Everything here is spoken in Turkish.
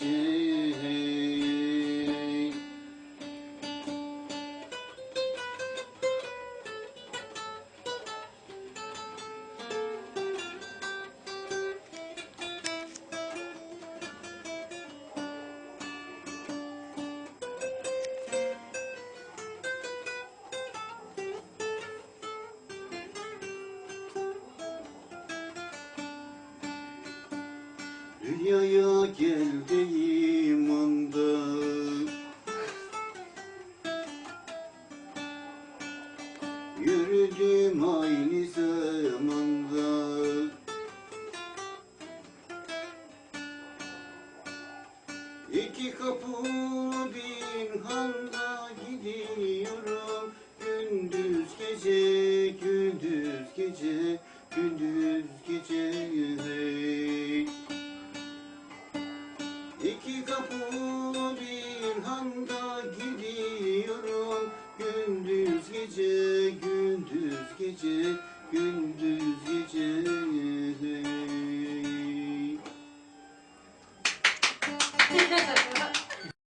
Gündüz Dünyaya geldiğim anda. Yürüdüm aynı zamanda. İki kapılı bin handa gidiyorum. Gündüz gece, gündüz gece, gündüz gece. İki kapılı bir handa gidiyorum Gündüz gece, gündüz gece, gündüz gece hey.